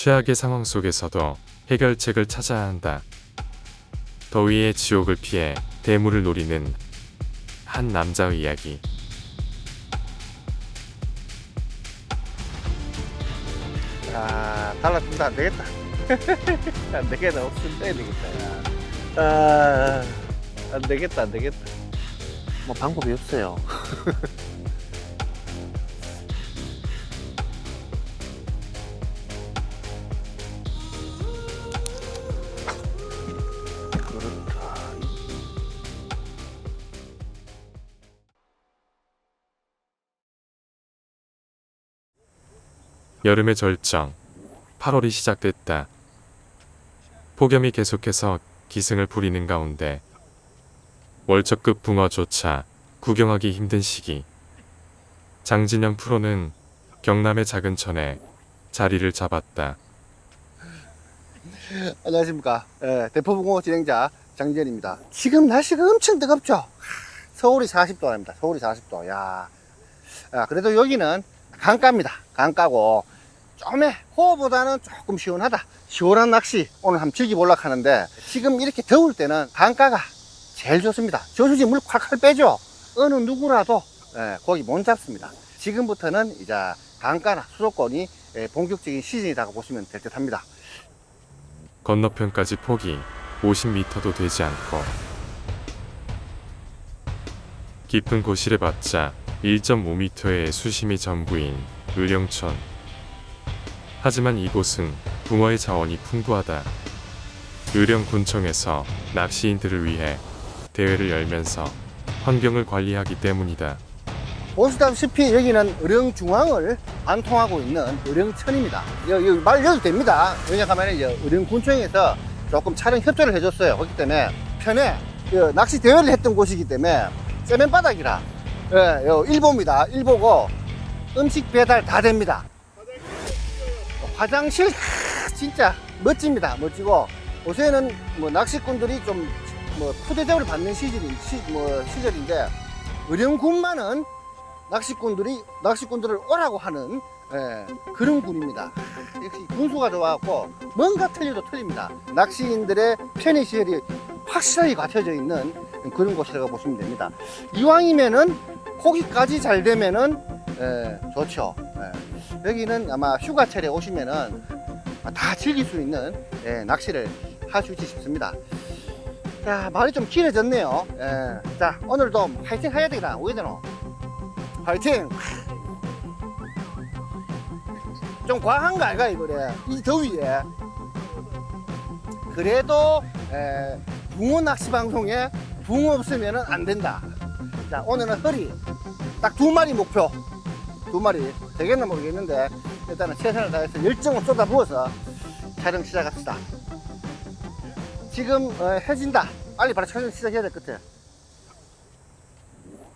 최악의 상황 속에서도 해결책을 찾아야 한다. 더위의 지옥을 피해 대물을 노리는 한 남자의 이야기. 아, 달라준다. 안 되겠다. 안 되겠다. 없으면 빼야 되겠다. 야. 아, 안 되겠다. 안 되겠다. 뭐 방법이 없어요. 여름의 절정. 8월이 시작됐다. 폭염이 계속해서 기승을 부리는 가운데 월척급 붕어조차 구경하기 힘든 시기. 장진영 프로는 경남의 작은 천에 자리를 잡았다. 안녕하십니까. 예, 대포붕어 진행자 장지현입니다. 지금 날씨가 엄청 뜨겁죠? 서울이 40도입니다. 서울이 40도. 야. 야, 그래도 여기는 강가입니다. 강가고, 좀에 호보다는 조금 시원하다. 시원한 낚시 오늘 한번 즐겨보려고 하는데, 지금 이렇게 더울 때는 강가가 제일 좋습니다. 저수지 물 콸콸 빼죠? 어느 누구라도 예, 고기 못 잡습니다. 지금부터는 이제 강가나 수도권이 예, 본격적인 시즌이라고 보시면 될 듯 합니다. 건너편까지 폭이 50m도 되지 않고 깊은 고실에 봤자 1.5m의 수심이 전부인 의령천. 하지만 이곳은 붕어의 자원이 풍부하다. 의령군청에서 낚시인들을 위해 대회를 열면서 환경을 관리하기 때문이다. 보시다시피 여기는 의령중앙을 관통하고 있는 의령천입니다. 여기, 여기 말 열도 됩니다. 왜냐하면 의령군청에서 조금 촬영 협조를 해줬어요. 그렇기 때문에 편에 그 낚시 대회를 했던 곳이기 때문에 세면 바닥이라 예, 요 일보입니다. 일보고 음식 배달 다 됩니다. 화장실 하, 진짜 멋집니다. 멋지고 요새는 뭐 낚시꾼들이 좀 뭐 푸대 대우를 받는 시절인 시, 뭐 시절인데 의령군만은 낚시꾼들이 낚시꾼들을 오라고 하는 예, 그런 군입니다. 역시 군수가 좋아갖고 뭔가 틀려도 틀립니다. 낚시인들의 편의 시설이 확실하게 갖춰져 있는 그런 곳이라고 보시면 됩니다. 이왕이면은 고기까지 잘 되면은 예, 좋죠. 예. 여기는 아마 휴가철에 오시면은 다 즐길 수 있는 예, 낚시를 할수 있지 싶습니다. 자, 말이 좀 길어졌네요. 예. 자, 오늘도 화이팅 해야 되겠다. 오해되노? 화이팅! 좀 과한 거 아이가 이거래 이 더위에 그래도 에, 붕어 낚시 방송에 붕어 없으면 안 된다 자 오늘은 허리 딱 두 마리 목표. 두 마리. 되겠나 모르겠는데 일단은 최선을 다해서 열정을 쏟아부어서 촬영 시작합시다. 지금 어, 해진다. 빨리 바로 촬영 시작해야 될 것 같아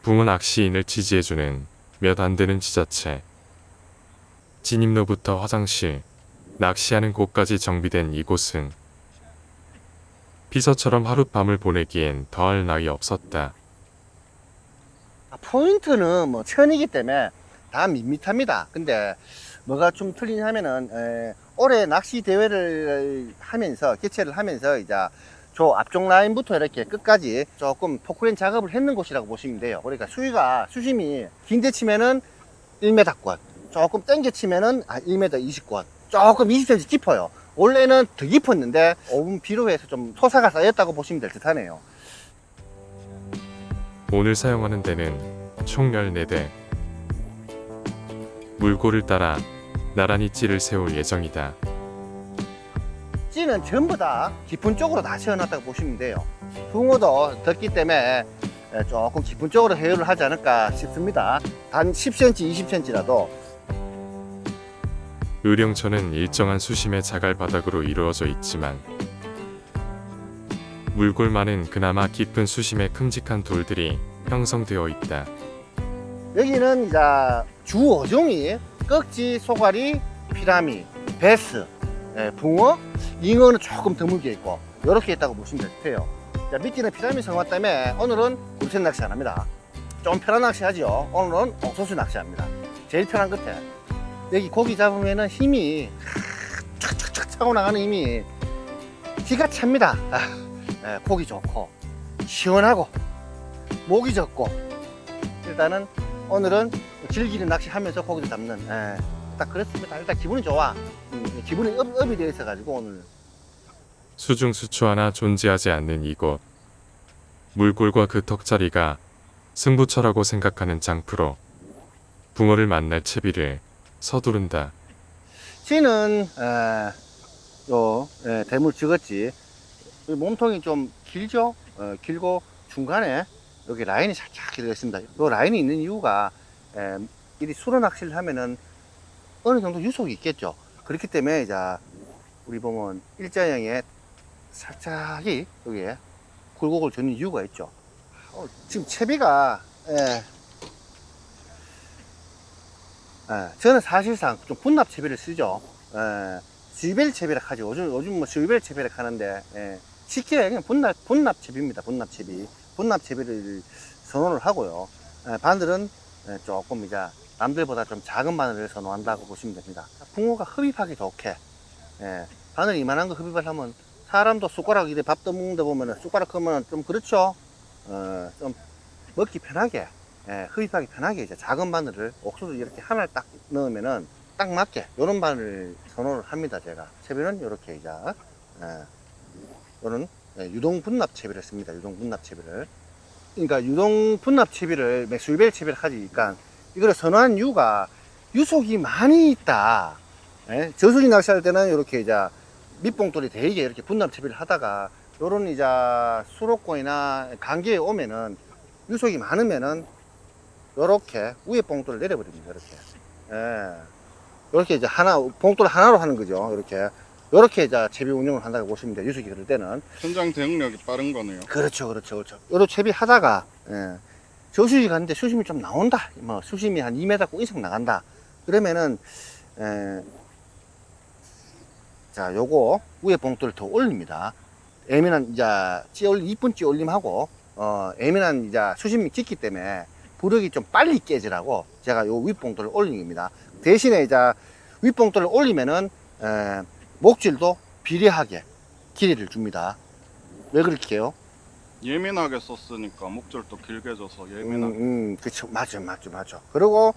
붕어 낚시인을 지지해주는 몇 안 되는 지자체. 진입로부터 화장실, 낚시하는 곳까지 정비된 이곳은 비서처럼 하룻밤을 보내기엔 더할 나위 없었다. 아, 포인트는 뭐 천이기 때문에 다 밋밋합니다. 근데 뭐가 좀 틀리냐면은 에, 올해 낚시 대회를 하면서 개최를 하면서 이제 저 앞쪽 라인부터 이렇게 끝까지 조금 포크레인 작업을 했는 곳이라고 보시면 돼요. 그러니까 수위가 수심이 긴데 치면은 1m권, 조금 땡겨 치면은 아, 1m 20권, 조금 20cm 깊어요. 원래는 더 깊었는데 5분 비로 해서 좀 토사가 쌓였다고 보시면 될 듯하네요. 오늘 사용하는 데는 총 14대. 물고를 따라 나란히 찌를 세울 예정이다. 찌는 전부 다 깊은 쪽으로 다 채워놨다고 보시면 돼요. 붕어도 덥기 때문에 에, 조금 깊은 쪽으로 해유를 하지 않을까 싶습니다. 단 10cm, 20cm라도 의령천은 일정한 수심의 자갈 바닥으로 이루어져 있지만 물골만은 그나마 깊은 수심의 큼직한 돌들이 형성되어 있다. 여기는 이제 주 5종이 꺽지, 소가리, 피라미, 베스, 에, 붕어, 잉어는 조금 드물게 있고 이렇게 있다고 보시면 돼요. 자, 미끼는 피라미 성화 때문에 오늘은 굴set 낚시 안 합니다. 좀 편한 낚시 하죠. 오늘은 옥소수 낚시 합니다. 제일 편한 끝에 여기 고기 잡으면은 힘이 촥촥 차고 나가는 힘이 기가 찹니다. 아, 예, 보기 좋고 시원하고 목이 적고 일단은 오늘은 즐기는 낚시하면서 고기를 잡는 예, 딱 그렇습니다. 일단 기분이 좋아. 음, 기분이 업, 업이 되어 있어 가지고 오늘 수중수초 하나 존재하지 않는 이곳. 물골과 그 턱자리가 승부처라고 생각하는 장프로 붕어를 만날 채비를 서두른다. 씨는 에, 요 에, 대물 찍었지. 이 몸통이 좀 길죠? 어, 길고 중간에 여기 라인이 살짝 들어 있습니다. 요 라인이 있는 이유가 에, 이 수로 낚시를 하면은 어느 정도 유속이 있겠죠. 그렇기 때문에 이제 우리 보면 일자형에 살짝이 여기에 굴곡을 주는 이유가 있죠. 어, 지금 채비가 예, 예, 저는 사실상 좀 분납 채비를 쓰죠. 예, 스위벨 채비라 하죠. 요즘, 요즘 뭐 스위벨 채비라 하는데, 예, 쉽게 그냥 분납, 분납 채비입니다. 분납 채비. 분납 채비를 선호를 하고요. 예, 바늘은 예, 조금 이제 남들보다 좀 작은 바늘을 선호한다고 보시면 됩니다. 붕어가 흡입하기 좋게, 예, 바늘 이만한 거 흡입을 하면 사람도 숟가락 이래 밥 떠먹는다 보면은 숟가락 크면 좀 그렇죠. 어, 좀 먹기 편하게 예, 흡입하기 편하게 이제 작은 바늘을 옥수수 이렇게 하나를 딱 넣으면은 딱 맞게 요런 바늘을 선호를 합니다 제가 채비는 이렇게 이제 예, 요런 예, 유동 분납 채비를 씁니다 유동 분납 채비를 그러니까 유동 분납 채비를 맥스위벨 채비를 하니까 이거를 선호한 이유가 유속이 많이 있다 예, 저수지 낚시할 때는 이렇게 이제 밑봉돌이 되게 이렇게 분납 채비를 하다가 요런 이제 수록권이나 강계에 오면은 유속이 많으면은 요렇게 위에 봉돌을 내려버립니다. 이렇게. 예. 이렇게 이제 하나, 봉돌 하나로 하는 거죠. 이렇게. 요렇게 이제 채비 운영을 한다고 보시면 돼요. 유속이 그럴 때는. 현장 대응력이 빠른 거네요. 그렇죠, 그렇죠, 그렇죠. 요런 채비 하다가, 예. 저수지 가는데 수심이 좀 나온다. 뭐, 수심이 한 2m 이상 나간다. 그러면은, 에, 자, 요거 위에 봉돌을 더 올립니다. 예민한, 이제, 찌 올림, 이쁜 찌 올림하고, 어, 예민한, 이제, 수심이 짙기 때문에, 부력이 좀 빨리 깨지라고 제가 요 윗봉돌을 올린 겁니다. 대신에 이제 윗봉돌을 올리면은, 에, 목줄도 비례하게 길이를 줍니다. 왜 그렇게 해요? 예민하게 썼으니까 목줄도 길게 져서 예민하게. 음, 음, 그쵸. 맞죠, 맞죠, 맞죠. 그리고,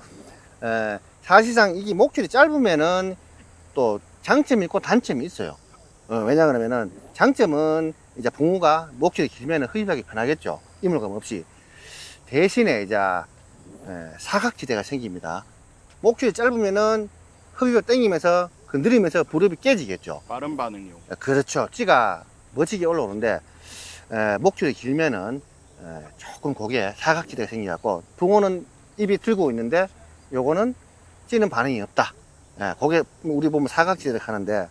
에, 사실상 이게 목줄이 짧으면은 또 장점이 있고 단점이 있어요. 어, 왜냐 그러면은 장점은 이제 붕어가 목줄이 길면은 흡입하기 편하겠죠. 이물감 없이. 대신에 이제 에, 사각지대가 생깁니다. 목줄이 짧으면은 흡입을 땡기면서 건드리면서 부릅이 깨지겠죠. 빠른 반응이요. 에, 그렇죠. 찌가 멋지게 올라오는데 에, 목줄이 길면은 에, 조금 고개 사각지대가 생겨갖고 붕어는 입이 들고 있는데 요거는 찌는 반응이 없다. 에, 고개 우리 보면 사각지대를 하는데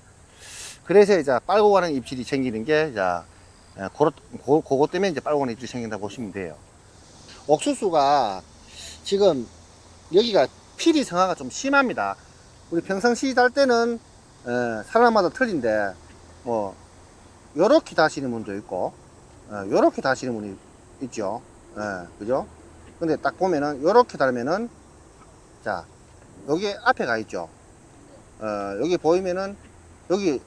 그래서 이제 빨고 가는 입질이 생기는 게 이제 에, 그거, 그- 그거 때문에 이제 빨고 가는 입질이 생긴다 보시면 돼요. 옥수수가 지금 여기가 필이 성화가 좀 심합니다. 우리 평상시 달 때는 에, 사람마다 틀린데 뭐 요렇게 다시는 분도 있고 어, 요렇게 다시는 분이 있죠. 예, 그죠? 근데 딱 보면은 요렇게 달면은 자 여기 앞에 가 있죠. 어, 여기 보이면은 여기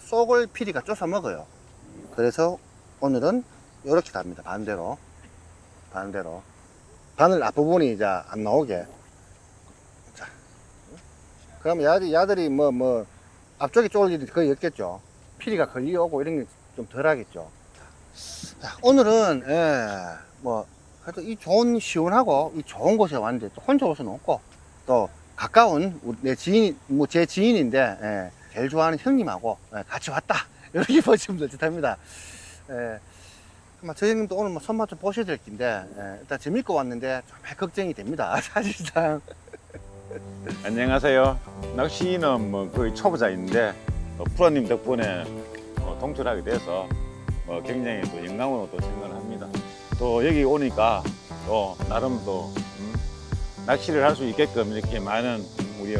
속을 피리가 쫓아 먹어요. 그래서 오늘은 요렇게 답니다. 반대로. 반대로. 바늘 앞부분이 이제 안 나오게. 자 그럼 야들, 야들이 뭐 뭐 앞쪽에 쫄 일이 거의 없겠죠 피리가 걸려오고 이런 게 좀 덜 하겠죠. 자, 오늘은, 예, 뭐, 그래도 이 좋은, 시원하고, 이 좋은 곳에 왔는데, 또 혼자 올 수는 없고, 또, 가까운, 내 지인, 뭐, 제 지인인데, 예, 제일 좋아하는 형님하고, 예, 같이 왔다. 이렇게 보시면 될 듯 합니다. 예, 아마 저 형님도 오늘 뭐 손맛 좀 보셔야 될 텐데, 예, 일단 재밌고 왔는데, 좀 걱정이 됩니다. 사실상. 안녕하세요. 낚시는 뭐 거의 초보자인데 어, 프로님 덕분에 어, 통출하게 돼서 어, 굉장히 또 영광으로 또 생각을 합니다. 또 여기 오니까 또 나름 또 음, 낚시를 할 수 있게끔 이렇게 많은 우리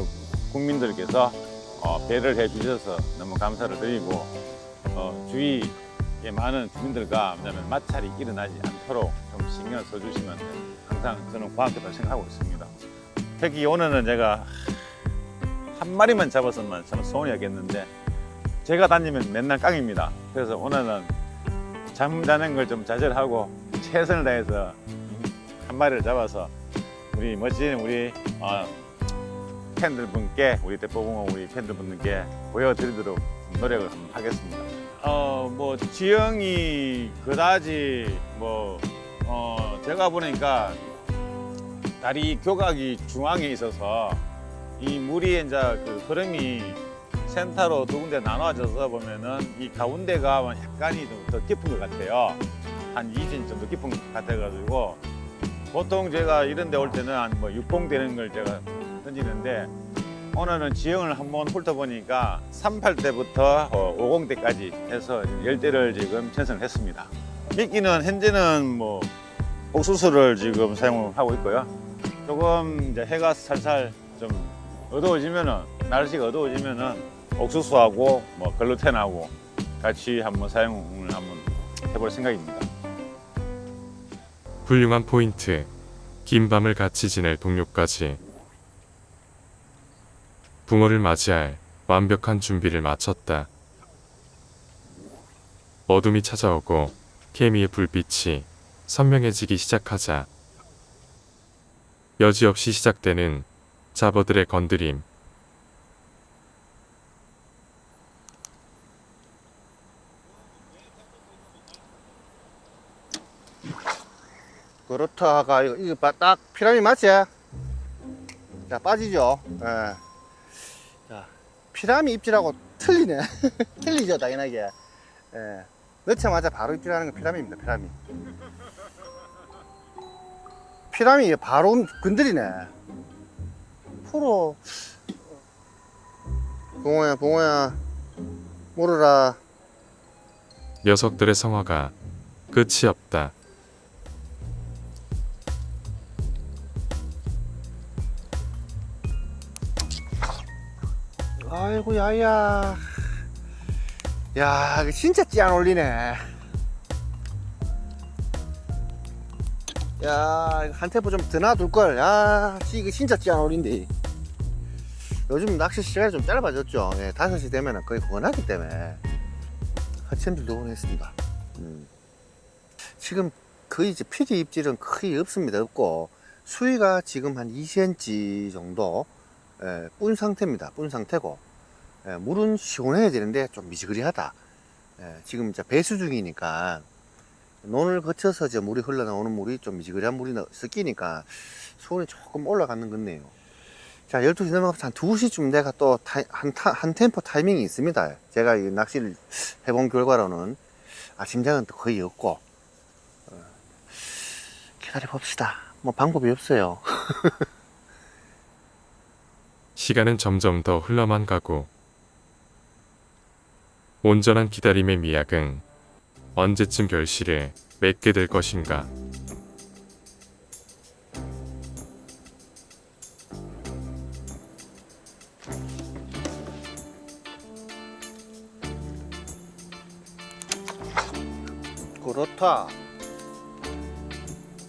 국민들께서 어, 배를 해주셔서 너무 감사를 드리고 어, 주위에 많은 주민들과 왜냐하면 마찰이 일어나지 않도록 좀 신경 써주시면 항상 저는 고맙겠다 생각하고 있습니다. 특히 오늘은 제가 한 마리만 잡았으면 참 소원이었겠는데 제가 다니면 맨날 깡입니다. 그래서 오늘은 잠 자는 걸좀 자제하고 최선을 다해서 한 마리를 잡아서 우리 멋진 우리 어, 팬들 분께 우리 대포공원 우리 팬들 분들께 보여드리도록 노력을 한번 하겠습니다. 어 뭐 지형이 그다지 뭐 어, 제가 보니까 다리 교각이 중앙에 있어서 이 물이 이제 그 흐름이 센터로 두 군데 나눠져서 보면은 이 가운데가 약간이 좀 더 깊은 것 같아요. 한 2cm 정도 깊은 것 같아가지고 보통 제가 이런 데 올 때는 한뭐 6봉 되는 걸 제가 던지는데 오늘은 지형을 한번 훑어보니까 38대부터 50대까지 해서 10대를 지금 편성을 했습니다. 미끼는 현재는 뭐 옥수수를 지금 사용하고 있고요. 조금 이제 해가 살살 좀 어두워지면은 날씨가 어두워지면은 옥수수하고 뭐 글루텐하고 같이 한번 사용을 한번 해볼 생각입니다. 훌륭한 포인트. 긴 밤을 같이 지낼 동료까지. 붕어를 맞이할 완벽한 준비를 마쳤다. 어둠이 찾아오고 케미의 불빛이 선명해지기 시작하자 여지없이 시작되는 잡어들의 건드림. 그렇다 가 이거, 이거 봐, 딱 피라미 맞지? 자 빠지죠. 예. 자 피라미 입질하고 틀리네. 틀리죠 당연하게. 예. 넣자마자 바로 입질하는 건 피라미입니다. 피라미. 피라미 바로 건드리네. 프로. 봉호야 봉호야 물어라. 녀석들의 성화가 끝이 없다. 아이고 야야 야 진짜 찌안 올리네 야한 템포 좀더 놔둘걸 야 씨, 이거 진짜 올린데 요즘 낚시 시간이 좀 짧아졌죠 예, 5시 되면 거의 권하기 때문에 하천들도 보냈습니다 음. 지금 거의 이제 피디 입질은 거의 없습니다 없고 수위가 지금 한 2cm 정도 예, 뿐 상태입니다. 뿐 상태고 예, 물은 시원해야 되는데 좀 미지근하다. 예, 지금 이제 배수 중이니까 논을 거쳐서 이제 물이 흘러나오는 물이 좀 미지근한 물이 나- 섞이니까 수온이 조금 올라가는 건네요. 자, 12시 넘어가서 한 2시쯤 내가 또 한 한 템포 타이밍이 있습니다. 제가 이 낚시를 해본 결과로는 아침장은 또 거의 없고 어, 기다려 봅시다. 뭐 방법이 없어요. 시간은 점점 더 흘러만 가고 온전한 기다림의 미약은 언제쯤 결실을 맺게 될 것인가. 그렇다.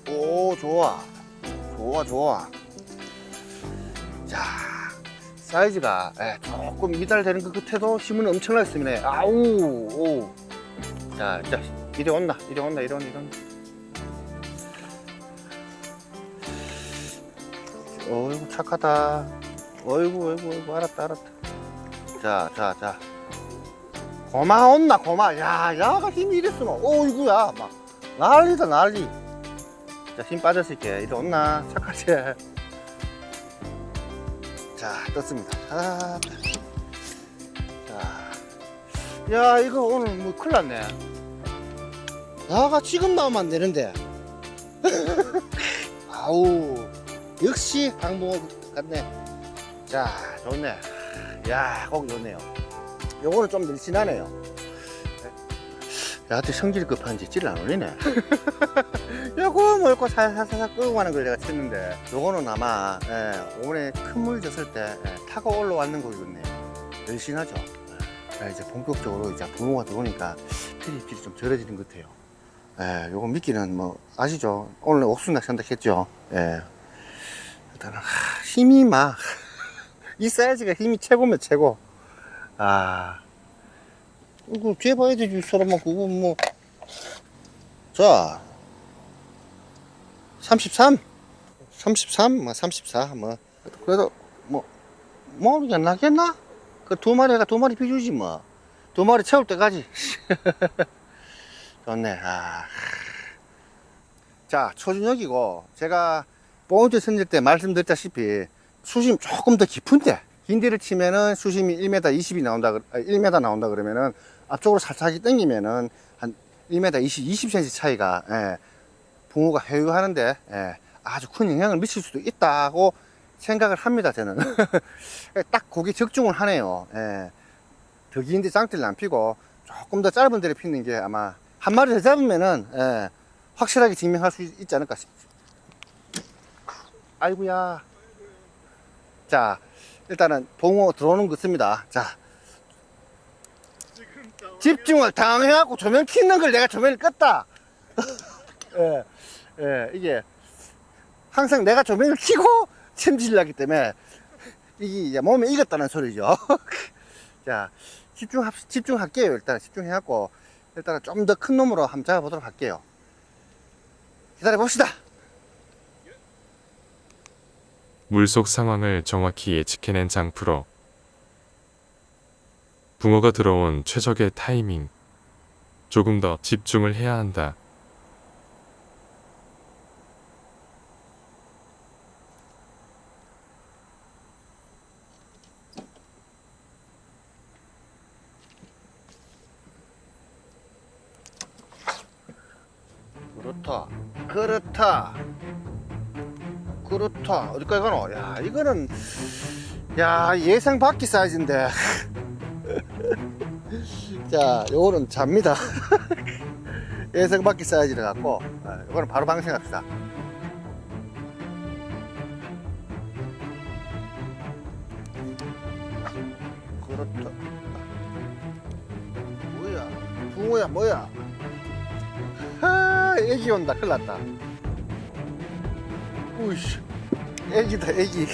오, 좋아. 좋아, 좋아. 자, 사이즈가 예, 조금 미달되는 것 같아도 힘은 엄청나게 씁니다. 아우, 오. 자, 자, 이리 온나, 이리 온나, 이리 온나, 이리 온나. 어이구, 착하다. 어이구, 어이구, 어이구, 알았다, 알았다. 자, 자, 자. 고마웠나 고마. 야 야가 힘이 이랬으면 어이구야 막. 난리다 난리. 자 힘 빠졌을게. 이리 온나 착하지? 자 떴습니다. 아, 자 야 이거 오늘 뭐 큰일 났네 야가 지금 나오면 안 되는데 아우 역시 항복 같네 자 좋네 야 고기 좋네요 요거는 좀 늘씬하네요. 야한테 성질이 급한지 찔 안 올리네. 요거 뭐고 살살살살 끄고 가는 걸 내가 쳤는데 요거는 아마 예, 오늘 큰물 줬을 때 예, 타고 올라왔는 거겠네요. 늘씬하죠. 예, 이제 본격적으로 이제 부모가 들어오니까 피리피리 좀 절어지는 것 같아요. 예, 요거 미끼는 뭐 아시죠? 오늘 옥수수 낚시한다 했죠. 예. 일단은 하, 힘이 막 이 사이즈가 힘이 최고면 최고. 아, 이거 재봐야 되지, 사람아. 그거 뭐. 자. 33. 33, 뭐, 34, 뭐. 그래도, 뭐, 뭐, 이게 나겠나? 그 두 마리가 두 마리 비주지, 뭐. 두 마리 채울 때까지. 좋네, 아. 자, 초준역이고, 제가 포인트 선질 때 말씀드렸다시피, 수심 조금 더 깊은데, 긴디를 치면은 수심이 1m 20이 나온다, 그- 아, 1m 나온다 그러면은, 앞쪽으로 살짝 당기면은, 한 1m 20, 20cm 차이가, 예, 붕어가 회유하는데, 예, 아주 큰 영향을 미칠 수도 있다고 생각을 합니다, 저는. 딱 거기 적중을 하네요. 예. 더 긴데 짱티를 안 피고, 조금 더 짧은 데를 피는 게 아마, 한 마리 더 잡으면은, 예, 확실하게 증명할 수 있지 않을까 싶 아이고야. 자, 일단은 봉어 들어오는 거 씁니다. 자. 집중을 당해갖고 조명 켜는 걸 내가 조명을 껐다. 예, 예, 이게 항상 내가 조명을 켜고 챔질을 하기 때문에 이게 이제 몸에 익었다는 소리죠. 자, 집중합, 집중할게요. 일단 집중해갖고 일단은 좀 더 큰 놈으로 한번 잡아보도록 할게요. 기다려 봅시다. 물속 상황을 정확히 예측해낸 장프로. 붕어가 들어온 최적의 타이밍. 조금 더 집중을 해야 한다. 그렇다. 어디까지 가노? 야, 이거는, 야, 예상 밖의 사이즈인데. 자, 요거는 잡니다. 예상 밖의 사이즈를 갖고, 아, 요거는 바로 방생합시다. 그렇다. 뭐야? 붕어야, 뭐야? 아, 애기 온다. 큰일 났다. 우이씨. 애기다, 애기.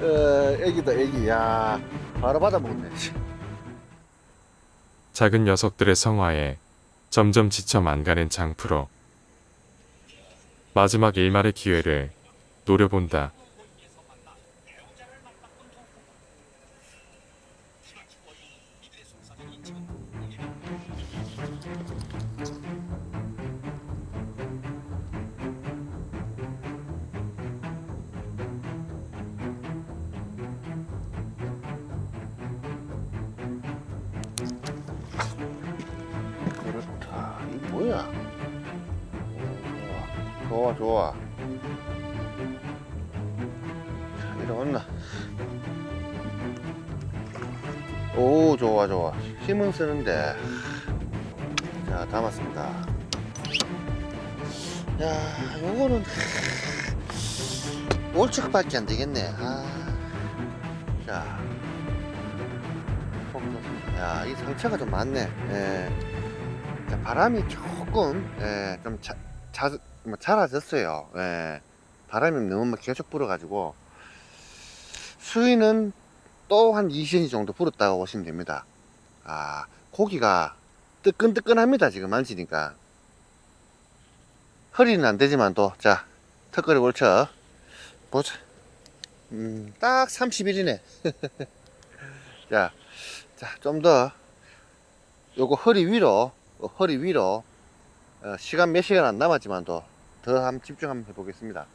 어, 애기다, 애기. 야, 바로 받아먹네. 씨. 작은 녀석들의 성화에 점점 지쳐 만가는 장프로. 마지막 일말의 기회를 노려본다. 좋아, 좋아. 자, 일어났나? 오, 좋아, 좋아. 힘은 쓰는데. 자, 담았습니다. 야, 요거는 올척밖에 안 되겠네. 아, 자. 야, 이 상처가 좀 많네. 예. 자, 바람이 조금 예, 좀 자, 자, 뭐 잦아졌어요. 예. 바람이 너무 막 계속 불어가지고 수위는 또 한 2cm 정도 불었다고 보시면 됩니다. 아 고기가 뜨끈뜨끈합니다. 지금 만지니까 허리는 안 되지만 또자 턱걸이 걸쳐 보자. 음, 딱 31이네. 자, 자, 좀 더 요거 허리 위로 어, 허리 위로 어, 시간 몇 시간 안 남았지만 더 더 한번 집중 한번 해보겠습니다.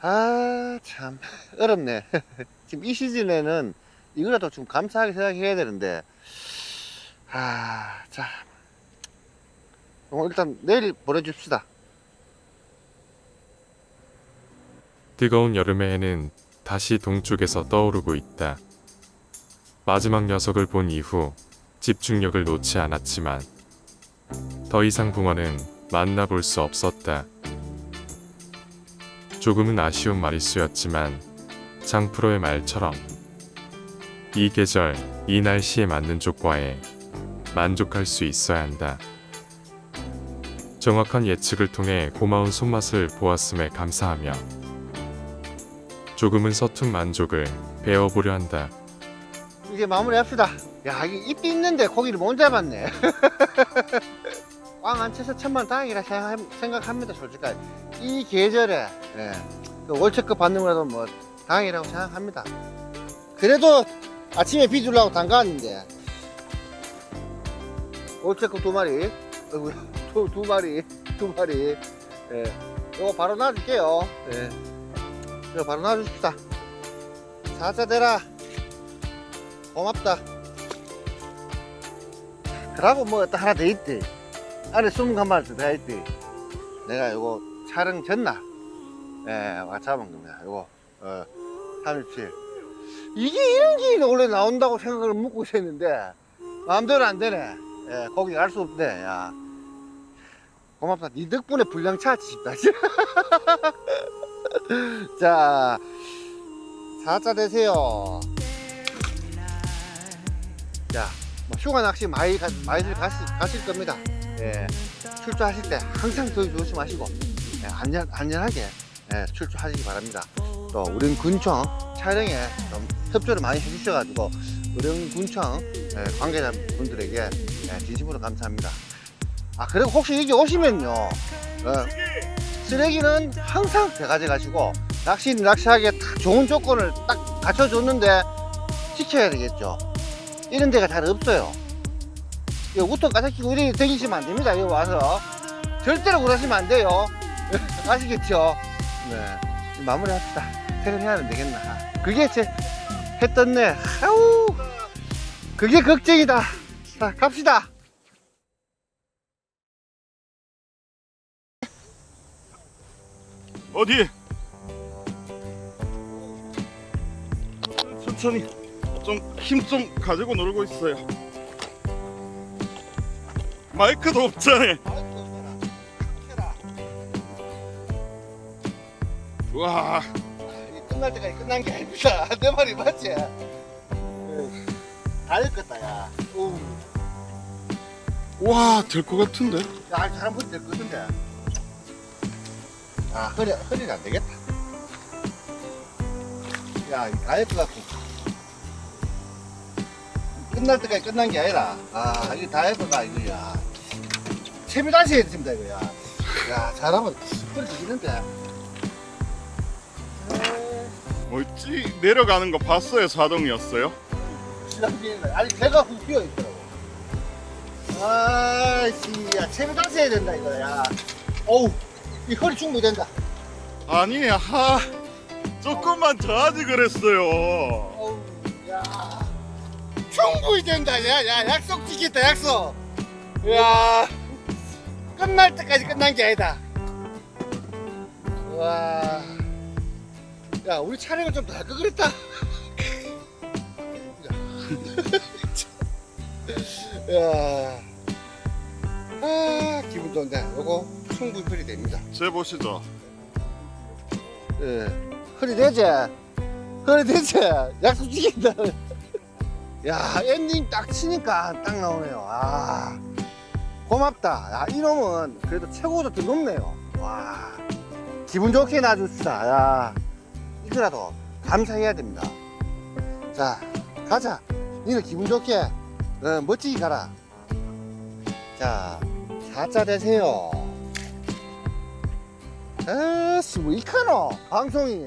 아, 참, 어렵네. 지금 이 시즌에는 이거라도 좀 감사하게 생각해야 되는데, 아, 자, 어, 일단 내일 보내줍시다. 뜨거운 여름의 해는 다시 동쪽에서 떠오르고 있다. 마지막 녀석을 본 이후 집중력을 놓지 않았지만 더 이상 붕어는 만나볼 수 없었다. 조금은 아쉬운 마리수였지만 장프로의 말처럼 이 계절 이 날씨에 맞는 족과에 만족할 수 있어야 한다. 정확한 예측을 통해 고마운 손맛을 보았음에 감사하며 조금은 서툰 만족을 배워보려 한다. 이제 마무리합시다. 야, 이게 입도 있는데 고기를 못 잡았네. 꽝 안 쳐서 천만 다행이라 생각- 생각합니다, 솔직하게. 이 계절에, 예, 그 월체급 받는 거라도 뭐, 다행이라고 생각합니다. 그래도 아침에 비 주려고 담가왔는데, 월체급 두 마리, 두, 두 마리, 두 마리, 예, 이거 바로 놔줄게요. 예, 이거 바로 놔주십시다. 자자 대라. 고맙다. 그러고 뭐또 하나 더 있대. 안에 숨은 더 있대. 내가 요거 촬영 전날, 예, 와 잡은 겁니다. 요거, 어, 37. 이게 이런 게 원래 나온다고 생각을 묻고 있었는데, 마음대로 안 되네. 예, 거기 갈 수 없네, 야. 고맙다. 니 덕분에 분량 찾지 싶다. 자, 사자 되세요. 자, 뭐 휴가 낚시 많이 가, 많이들 가시, 가실 겁니다. 예, 출조하실 때 항상 더 조심하시고 예, 안전 안전하게 예, 출조하시기 바랍니다. 또 우린 군청 촬영에 좀 협조를 많이 해주셔가지고 우린 군청 예, 관계자분들에게 예, 진심으로 감사합니다. 아 그리고 혹시 여기 오시면요, 어, 쓰레기는 항상 배가져 가시고 낚시 낚시하기에 딱 좋은 조건을 딱 갖춰줬는데 지켜야 되겠죠. 이런 데가 잘 없어요. 우통 까삭히고 이렇게 다니시면 안 됩니다. 여기 와서 절대로 그러시면 안 돼요. 아시겠죠? 네. 마무리 합시다. 퇴근해야 되겠나. 그게 제 했던네. 아우. 그게 걱정이다. 자, 갑시다. 어디? 천천히 좀 힘 좀 가지고 놀고 있어요. 마이크도 없잖아. 와, 끝날 때까지 끝난 게 아닙니다. 내 말이 맞지? 다 익었다, 야. 오. 와, 될 것 같은데. 야, 사람 보지 될 것인데. 아, 허리, 허리가 안 되겠다. 야, 이거 다할 것 같고. 끝날 때까지 끝난 게 아니라, 아, 이게 다할 거다, 이거야. 채비 다시 해야 됩니다, 이거야. 야, 잘하면 죽이는데. 뭐지? 내려가는 거 봤어요? 자동이었어요? 아니, 배가 훅 비어 있더라고. 아이씨, 야, 채비 다시 해야 된다, 이거야. 어우, 이 허리 충분히 된다. 아니, 하, 조금만 더 하지 그랬어요. 어우, 야. 충분히 된다. 야, 야, 약속 지켰다, 약속. 야, 끝날 때까지 끝난 게 아니다. 와. 야, 우리 촬영을 좀걸 그랬다. 야. 아, 기분 좋은데. 요거 충분히 풀이 됩니다. 제 보시죠. 예. 허리 되지? 허리 되지? 약속 지킨다. 야, 엔딩 딱 치니까 딱 나오네요. 아, 고맙다. 야, 이놈은 그래도 최고보다 더 높네요. 와, 기분 좋게 놔줍시다. 야, 이거라도 감사해야 됩니다. 자, 가자. 니는 기분 좋게, 어, 멋지게 가라. 자, 사자 되세요. 에스, 뭐, 이카노? 방송이.